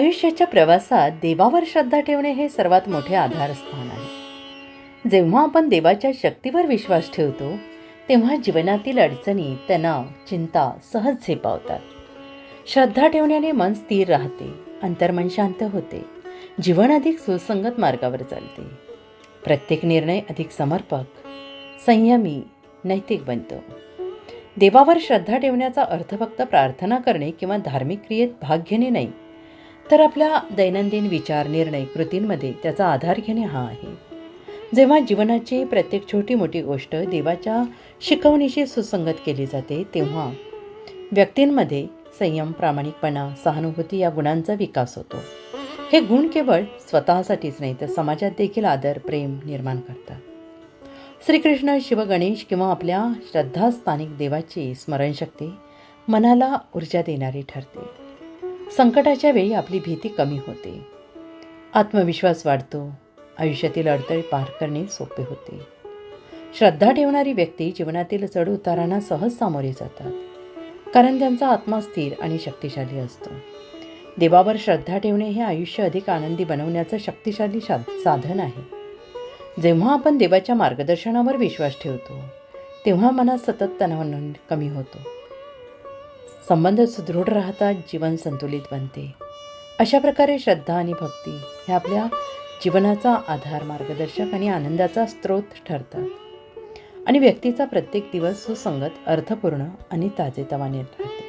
आयुष्याच्या प्रवासात देवावर श्रद्धा ठेवणे हे सर्वात मोठे आधारस्थान आहे. जेव्हा आपण देवाच्या शक्तीवर विश्वास ठेवतो तेव्हा जीवनातील अडचणी तणाव चिंता सहज झेपावतात. श्रद्धा ठेवण्याने मन स्थिर राहते अंतर्मन शांत होते जीवन अधिक सुसंगत मार्गावर चालते. प्रत्येक निर्णय अधिक समर्पक संयमी नैतिक बनतो. देवावर श्रद्धा ठेवण्याचा अर्थ फक्त प्रार्थना करणे किंवा धार्मिक क्रियेत भाग घेणे नाही तर आपल्या दैनंदिन विचार निर्णय कृतींमध्ये त्याचा आधार घेणे हा आहे. जेव्हा जीवनाची प्रत्येक छोटी मोठी गोष्ट देवाच्या शिकवणीशी सुसंगत केली जाते तेव्हा व्यक्तींमध्ये संयम प्रामाणिकपणा सहानुभूती या गुणांचा विकास होतो. हे गुण केवळ स्वतःसाठीच नाही तर समाजात देखील आदर प्रेम निर्माण करतात. श्रीकृष्ण शिवगणेश किंवा आपल्या श्रद्धास्थानिक देवाची स्मरणशक्ती मनाला ऊर्जा देणारी ठरते. संकटाच्या वेळी आपली भीती कमी होते. आत्मविश्वास वाढतो. आयुष्यातील अडथळे पार करणे सोपे होते. श्रद्धा ठेवणारी व्यक्ती जीवनातील चढ उतारांना सहज सामोरे जातात. कारण त्यांचा आत्मा स्थिर आणि शक्तिशाली असतो. देवावर श्रद्धा ठेवणे हे आयुष्य अधिक आनंदी बनवण्याचं शक्तिशाली शा साधन आहे. जेव्हा आपण देवाच्या मार्गदर्शनावर विश्वास ठेवतो तेव्हा मनात सतत तणाव कमी होतो. संबंध सुदृढ राहतात जीवन संतुलित बनते. अशा प्रकारे श्रद्धा आणि भक्ती हे आपल्या जीवनाचा आधार मार्गदर्शक आणि आनंदाचा स्रोत ठरतात. आणि व्यक्तीचा प्रत्येक दिवस सुसंगत अर्थपूर्ण आणि ताजेतवाने राहतो.